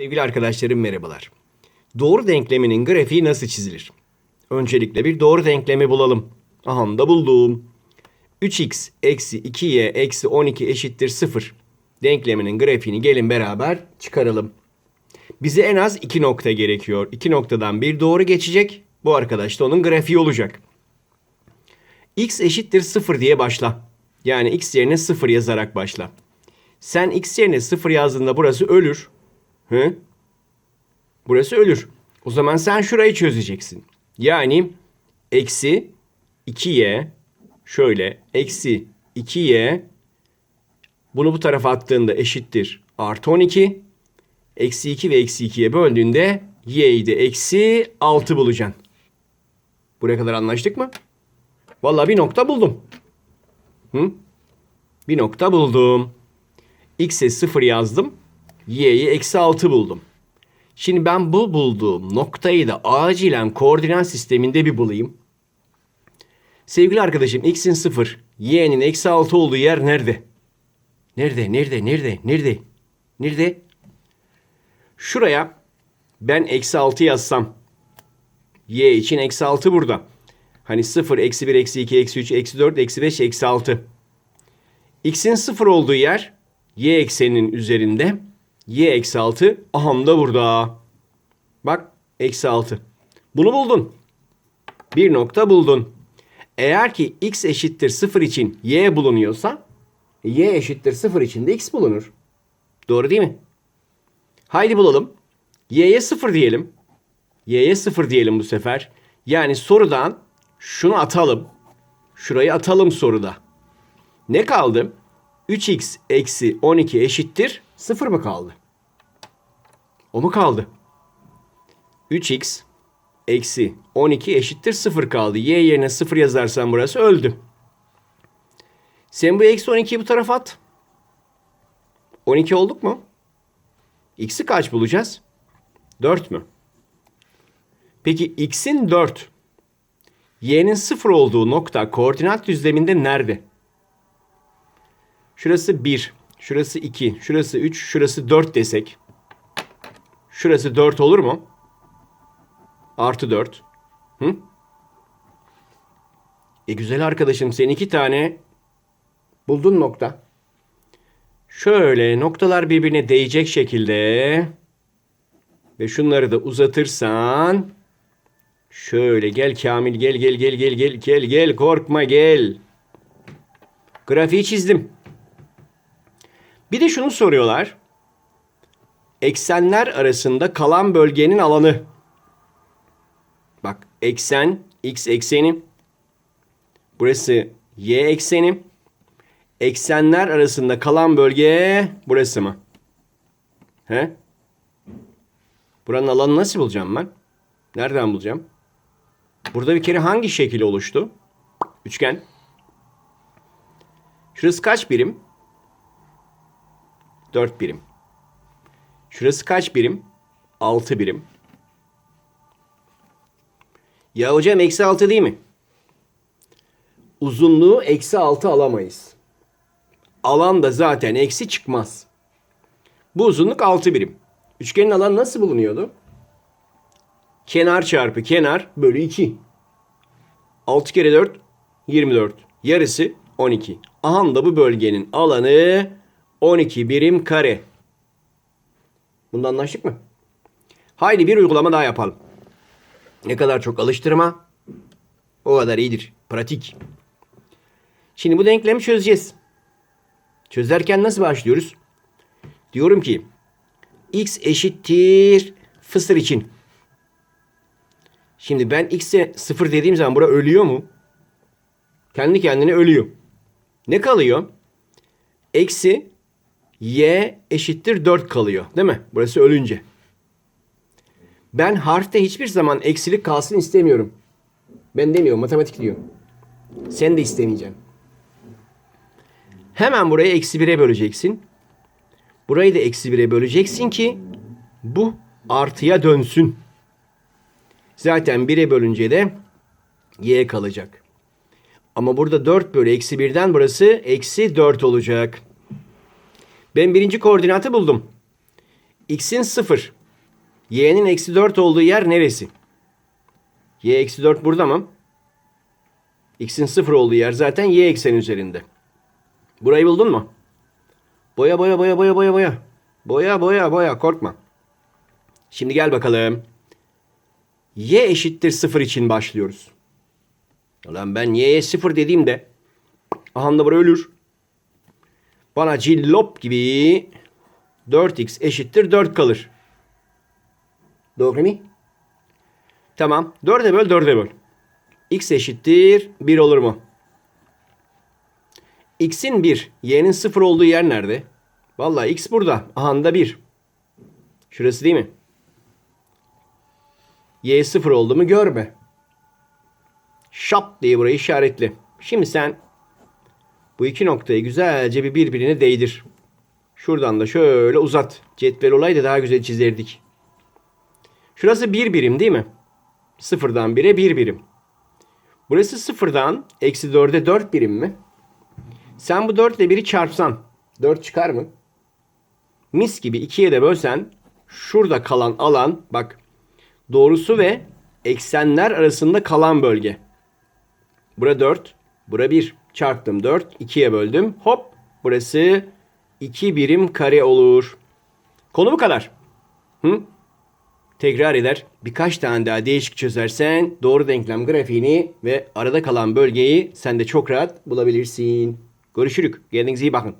Sevgili arkadaşlarım merhabalar. Doğru denkleminin grafiği nasıl çizilir? Öncelikle bir doğru denklemi bulalım. Aha da buldum. 3x eksi 2y eksi 12 eşittir 0. Denkleminin grafiğini gelin beraber çıkaralım. Bize en az iki nokta gerekiyor. İki noktadan bir doğru geçecek. Bu arkadaş da onun grafiği olacak. x eşittir 0 diye başla. Yani x yerine 0 yazarak başla. Sen x yerine 0 yazdığında burası ölür. Hı? Burası ölür. O zaman sen şurayı çözeceksin. Yani eksi 2y şöyle eksi 2y bunu bu tarafa attığında eşittir artı 12. Eksi 2 ve eksi 2'ye böldüğünde y'yi de eksi 6 bulacaksın. Buraya kadar anlaştık mı? Vallahi bir nokta buldum. Hı? Bir nokta buldum. X'e 0 yazdım. Y'yi eksi 6 buldum. Şimdi ben bu bulduğum noktayı da acilen koordinat sisteminde bir bulayım. Sevgili arkadaşım x'in 0, y'nin eksi 6 olduğu yer nerede? Nerede, nerede, nerede, nerede? Nerede? Şuraya ben eksi 6 yazsam. Y için eksi 6 burada. Hani 0, eksi 1, eksi 2, eksi 3, eksi 4, eksi 5, eksi 6. X'in 0 olduğu yer y ekseninin üzerinde. Y eksi 6 aham da burada. Bak eksi 6. Bunu buldun. Bir nokta buldun. Eğer ki x eşittir 0 için y bulunuyorsa y eşittir 0 için de x bulunur. Doğru değil mi? Haydi bulalım. y'ye 0 diyelim. y'ye 0 diyelim bu sefer. Yani sorudan şunu atalım. Şurayı atalım soruda. Ne kaldı? 3x eksi 12 eşittir 0 mı kaldı? O mu kaldı? 3x eksi 12 eşittir 0 kaldı. Y yerine 0 yazarsan burası öldü. Sen bu eksi 12'yi bu tarafa at. 12 olduk mu? X'i kaç bulacağız? 4 mü? Peki x'in 4, y'nin 0 olduğu nokta koordinat düzleminde nerede? Şurası 1, şurası 2, şurası 3, şurası 4 desek. Şurası 4 olur mu? Artı 4. Hı? E güzel arkadaşım sen iki tane buldun nokta. Şöyle noktalar birbirine değecek şekilde ve şunları da uzatırsan şöyle gel Kamil gel gel gel gel gel gel gel korkma gel. Grafiği çizdim. Bir de şunu soruyorlar. Eksenler arasında kalan bölgenin alanı. Bak eksen x ekseni. Burası y ekseni. Eksenler arasında kalan bölge burası mı? He? Buranın alanı nasıl bulacağım ben? Nereden bulacağım? Burada bir kere hangi şekil oluştu? Üçgen. Şurası kaç birim? 4 birim. Şurası kaç birim? 6 birim. Ya hocam eksi 6 değil mi? Uzunluğu eksi 6 alamayız. Alan da zaten eksi çıkmaz. Bu uzunluk 6 birim. Üçgenin alanı nasıl bulunuyordu? Kenar çarpı kenar bölü 2. 6 kere 4 24. Yarısı 12. Aha da bu bölgenin alanı 12 birim kare. Bunda anlaştık mı? Haydi bir uygulama daha yapalım. Ne kadar çok alıştırma o kadar iyidir. Pratik. Şimdi bu denklemi çözeceğiz. Çözerken nasıl başlıyoruz? Diyorum ki x eşittir fısır için. Şimdi ben x'e sıfır dediğim zaman bura ölüyor mu? Kendi kendine ölüyor. Ne kalıyor? Eksi y eşittir 4 kalıyor. Değil mi? Burası ölünce. Ben harfte hiçbir zaman eksilik kalsın istemiyorum. Ben demiyorum matematik diyor. Sen de istemeyeceksin. Hemen burayı eksi 1'e böleceksin. Burayı da eksi 1'e böleceksin ki bu artıya dönsün. Zaten 1'e bölünce de y kalacak. Ama burada 4 bölü eksi 1'den burası eksi 4 olacak. Ben birinci koordinatı buldum. x'in 0. y'nin eksi 4 olduğu yer neresi? y eksi 4 burada mı? x'in 0 olduğu yer zaten y ekseni üzerinde. Burayı buldun mu? Boya boya boya boya boya boya. Boya boya boya korkma. Şimdi gel bakalım. Y eşittir 0 için başlıyoruz. Ulan ben y'ye 0 dediğimde aha da buraya ölür. Bana cillop gibi 4x eşittir 4 kalır. Doğru mu? Tamam. 4'e böl 4'e böl. x eşittir 1 olur mu? x'in 1, y'nin 0 olduğu yer nerede? Vallahi x burada. Aha da 1. Şurası değil mi? y 0 oldu mu görme. Şap diye burayı işaretli. Şimdi sen bu iki noktayı güzelce bir birbirine değdir. Şuradan da şöyle uzat. Cetvel olaydı daha güzel çizerdik. Şurası bir birim değil mi? Sıfırdan bire bir birim. Burası sıfırdan eksi dörde dört birim mi? Sen bu 4 ile 1'i çarpsan 4 çıkar mı? Mis gibi 2'ye de bölsen şurada kalan alan bak doğrusu ve eksenler arasında kalan bölge. Bura 4, bura 1. Çarptım 4, 2'ye böldüm. Hop burası 2 birim kare olur. Konu bu kadar. Hı? Tekrar eder. Birkaç tane daha değişik çözersen doğru denklem grafiğini ve arada kalan bölgeyi sen de çok rahat bulabilirsin. Görüşürük. Kendinize iyi bakın.